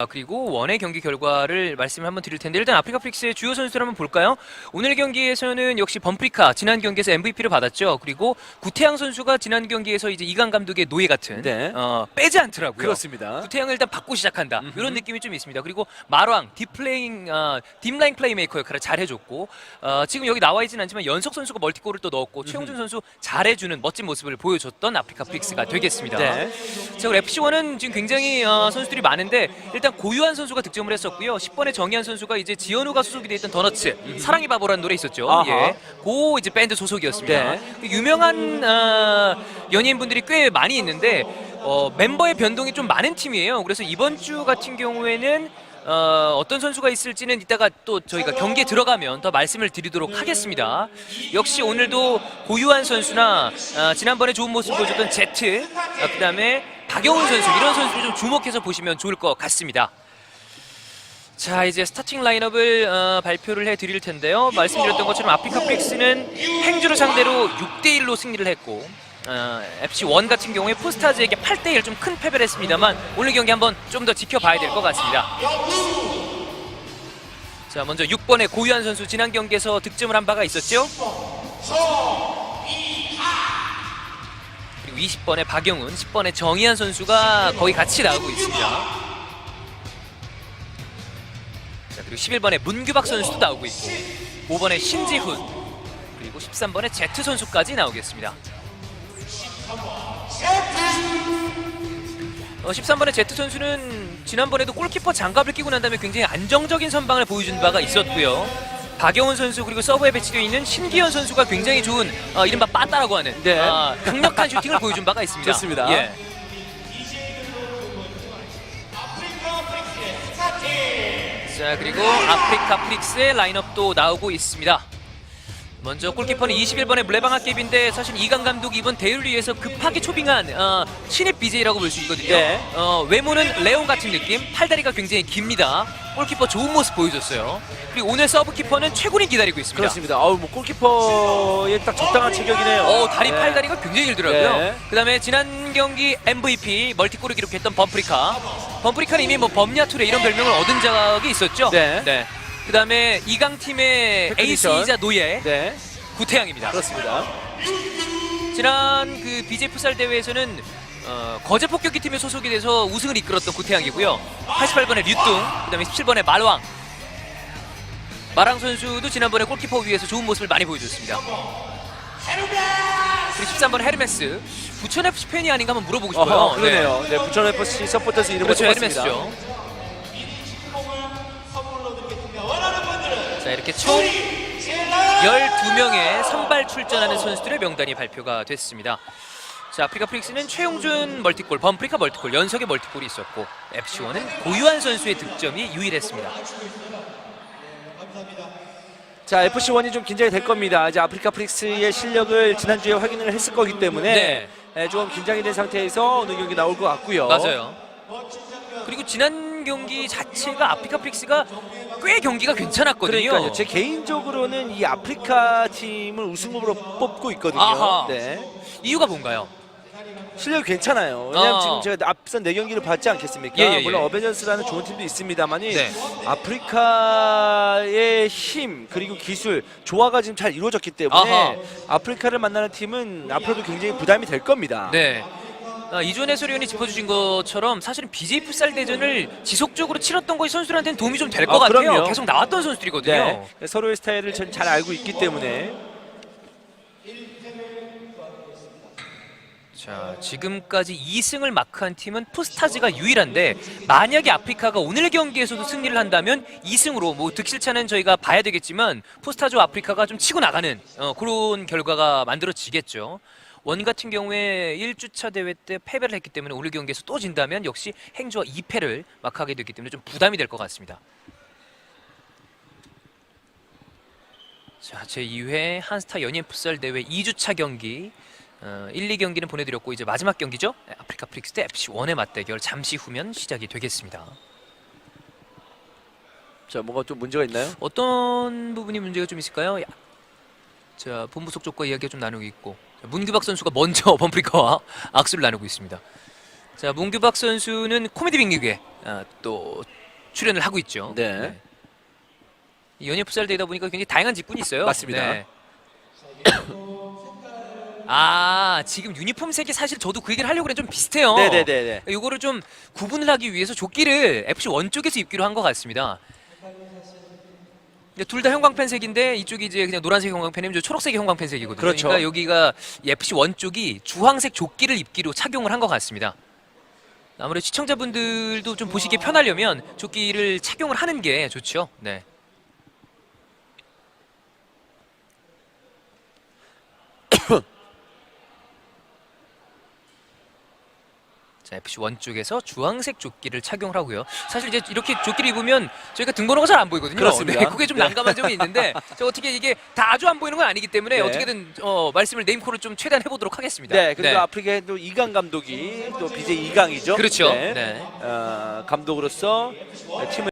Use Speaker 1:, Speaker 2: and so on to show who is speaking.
Speaker 1: 아, 그리고 원의 경기 결과를 말씀을 한번 드릴 텐데 일단 아프리카 프릭스의 주요 선수들 한번 볼까요? 오늘 경기에서는 역시 범프리카 지난 경기에서 MVP를 받았죠. 그리고 구태양 선수가 지난 경기에서 이제 이강 감독의 노예 같은
Speaker 2: 네.
Speaker 1: 어, 빼지 않더라고요.
Speaker 2: 그렇습니다.
Speaker 1: 구태양을 일단 받고 시작한다 이런 느낌이 좀 있습니다. 그리고 마왕 딥플레잉 어, 딥라인 플레이메이커 역할을 잘 해줬고 어, 지금 여기 나와 있지는 않지만 연석 선수가 멀티골을 또 넣었고 최용준 선수 잘해주는 멋진 모습을 보여줬던 아프리카 프릭스가 되겠습니다.
Speaker 2: 네.
Speaker 1: 자, 그리고 FC1은 지금 굉장히 어, 선수들이 많은데 일단 고유한 선수가 득점을 했었고요. 10번의 정희한 선수가 이제 지현우가 소속이 돼 있던 더너츠 사랑이 바보라는 노래 있었죠.
Speaker 2: 아하.
Speaker 1: 예. 고 이제 밴드 소속이었습니다.
Speaker 2: 네.
Speaker 1: 그 유명한 어, 연예인분들이 꽤 많이 있는데 어, 멤버의 변동이 좀 많은 팀이에요. 그래서 이번 주 같은 경우에는 어, 어떤 선수가 있을지는 이따가 또 저희가 경기에 들어가면 더 말씀을 드리도록 하겠습니다. 역시 오늘도 고유한 선수나 어, 지난번에 좋은 모습 보여줬던 제트, 어, 그 다음에 박영훈 선수 이런 선수를 좀 주목해서 보시면 좋을 것 같습니다. 자 이제 스타팅 라인업을 어, 발표를 해드릴 텐데요. 말씀드렸던 것처럼 아프리카 프릭스는 행주를 상대로 6대1로 승리를 했고 어, FC1 같은 경우에 포스타즈에게 8대1 좀 큰 패배를 했습니다만 오늘 경기 한번 좀 더 지켜봐야 될 것 같습니다. 자 먼저 6번의 고유한 선수 지난 경기에서 득점을 한 바가 있었죠. 그리고 20번의 박영훈, 10번의 정희한 선수가 거의 같이 나오고 있습니다. 자, 그리고 11번에 문규박 선수도 나오고 있고 5번에 신지훈 그리고 13번에 제트 선수까지 나오겠습니다. 어, 13번의 제트 선수는 지난번에도 골키퍼 장갑을 끼고 난 다음에 굉장히 안정적인 선방을 보여준 바가 있었고요. 박영훈 선수 그리고 서브에 배치되어 있는 신기현 선수가 굉장히 좋은 어, 이른바 빠따라고 하는
Speaker 2: 네.
Speaker 1: 아, 강력한 슈팅을 보여준 바가 있습니다.
Speaker 2: 좋습니다.
Speaker 1: 예. 자 그리고 아프리카 프릭스의 라인업도 나오고 있습니다. 먼저 골키퍼는 21번의 블레방아 캡인데 사실 이강 감독이 이번 대회를 위해서 급하게 초빙한 어, 신입 BJ라고 볼 수 있거든요.
Speaker 2: 네.
Speaker 1: 어, 외모는 레온 같은 느낌, 팔다리가 굉장히 깁니다. 골키퍼 좋은 모습 보여줬어요. 그리고 오늘 서브 키퍼는 최군이 기다리고 있습니다.
Speaker 2: 그렇습니다. 아우 뭐 골키퍼에 딱 적당한 체격이네요.
Speaker 1: 어, 다리
Speaker 2: 네.
Speaker 1: 팔다리가 굉장히 길더라고요.
Speaker 2: 네.
Speaker 1: 그다음에 지난 경기 MVP 멀티골을 기록했던 범프리카. 범프리카는 이미 뭐 범야 투레 이런 별명을 얻은 적이 있었죠.
Speaker 2: 네.
Speaker 1: 그다음에 이강 팀의. 에이스이자 노예
Speaker 2: 네.
Speaker 1: 구태양입니다.
Speaker 2: 그렇습니다.
Speaker 1: 지난 그 BJ 풋살 대회에서는 어, 거제 폭격기 팀에 소속이 돼서 우승을 이끌었던 구태양이고요. 88번의 류뚱, 그다음에 17번의 말왕. 마랑 선수도 지난번에 골키퍼 위에서 좋은 모습을 많이 보여줬습니다. 그리고 13번 헤르메스. 부천 FC 팬이 아닌가 한번 물어보고 싶어요.
Speaker 2: 어허, 그러네요. 네, 부천 FC 서포터스 이름을
Speaker 1: 그렇죠. 헤르메스죠. 자, 이렇게 총 12명의 선발 출전하는 선수들의 명단이 발표가 됐습니다. 자, 아프리카 프릭스는 최용준 멀티골, 범프리카 멀티골, 연석의 멀티골이 있었고 FC1은 고유한 선수의 득점이 유일했습니다.
Speaker 2: 자, FC1이 좀 긴장이 될 겁니다. 이제 아프리카 프릭스의 실력을 지난주에 확인을 했을 거기 때문에
Speaker 1: 네.
Speaker 2: 예, 좀 긴장이 된 상태에서 오늘 경기 나올 것 같고요.
Speaker 1: 맞아요. 그리고 지난 경기 자체가 아프리카 프릭스가 꽤 경기가 괜찮았거든요.
Speaker 2: 그러니까요. 제 개인적으로는 이 아프리카 팀을 우승으로 뽑고 있거든요.
Speaker 1: 아하.
Speaker 2: 네.
Speaker 1: 이유가 뭔가요?
Speaker 2: 실력이 괜찮아요. 왜냐면
Speaker 1: 어.
Speaker 2: 지금 제가 앞선 네 경기를 봤지 않겠습니까?
Speaker 1: 예, 예, 예.
Speaker 2: 물론 어벤져스라는 좋은 팀도 있습니다만이
Speaker 1: 네.
Speaker 2: 아프리카의 힘 그리고 기술 조화가 지금 잘 이루어졌기 때문에
Speaker 1: 아하.
Speaker 2: 아프리카를 만나는 팀은 앞으로도 굉장히 부담이 될 겁니다.
Speaker 1: 네. 아, 이존 해설위원이 짚어주신 것처럼 사실은 BJ 풋살 대전을 지속적으로 치렀던 것이 선수들한테는 도움이 좀 될 것
Speaker 2: 아,
Speaker 1: 같아요.
Speaker 2: 그럼요.
Speaker 1: 계속 나왔던 선수들이거든요.
Speaker 2: 네. 서로의 스타일을 전 잘 알고 있기 때문에
Speaker 1: 자, 지금까지 2승을 마크한 팀은 푸스타즈가 유일한데 만약에 아프리카가 오늘 경기에서도 승리를 한다면 2승으로 뭐 득실차는 저희가 봐야 되겠지만 푸스타즈와 아프리카가 좀 치고 나가는 어, 그런 결과가 만들어지겠죠. 원 같은 경우에 1주차 대회 때 패배를 했기 때문에 오늘 경기에서 또 진다면 역시 행주와 2패를 마크하게 되기 때문에 좀 부담이 될 것 같습니다. 자, 제2회 한스타 연예인 풋살 대회 2주차 경기 어, 1, 2경기는 보내드렸고 이제 마지막 경기죠. 네, 아프리카 프릭스 대 FC1의 맞대결 잠시 후면 시작이 되겠습니다.
Speaker 2: 자 뭐가 좀 문제가 있나요?
Speaker 1: 어떤 부분이 문제가 좀 있을까요? 야, 자 본부 속쪽과 이야기가 좀 나누고 있고 자, 문규박 선수가 먼저 범프리카와 악수를 나누고 있습니다. 자 문규박 선수는 코미디 빅리그에 아, 또 출연을 하고 있죠.
Speaker 2: 네.
Speaker 1: 이 연예 풋살 되다 보니까 굉장히 다양한 직군이 있어요.
Speaker 2: 맞습니다.
Speaker 1: 네. 아 지금 유니폼 색이 사실 저도 그 얘기를 하려고 그랬는데 좀 비슷해요.
Speaker 2: 네네네네.
Speaker 1: 이거를 좀 구분을 하기 위해서 조끼를 FC 원 쪽에서 입기로 한 것 같습니다. 둘 다 형광펜색인데 이쪽이 이제 그냥 노란색 형광펜이면 저 초록색이 형광펜색이거든요.
Speaker 2: 그렇죠.
Speaker 1: 러니까 여기가 이 FC 원 쪽이 주황색 조끼를 입기로 착용을 한 것 같습니다. 아무래도 시청자분들도 좀 보시기에 편하려면 조끼를 착용을 하는 게 좋죠. 네. 자, FC 원 쪽에서 주황색 조끼를 착용을 하고요. 사실 이제 이렇게 조끼를 입으면 저희가 등번호가 잘 안 보이거든요.
Speaker 2: 그렇습니다.
Speaker 1: 네, 그게 좀 난감한 점이 있는데 저 어떻게 이게 다 아주 안 보이는 건 아니기 때문에
Speaker 2: 네.
Speaker 1: 어떻게든 어, 말씀을 네임콜을 좀 최대한 해보도록 하겠습니다.
Speaker 2: 네, 그리고 아프리카의 또 이강 감독이 또 BJ 이강이죠.
Speaker 1: 그렇죠.
Speaker 2: 네.
Speaker 1: 네.
Speaker 2: 어, 감독으로서 팀을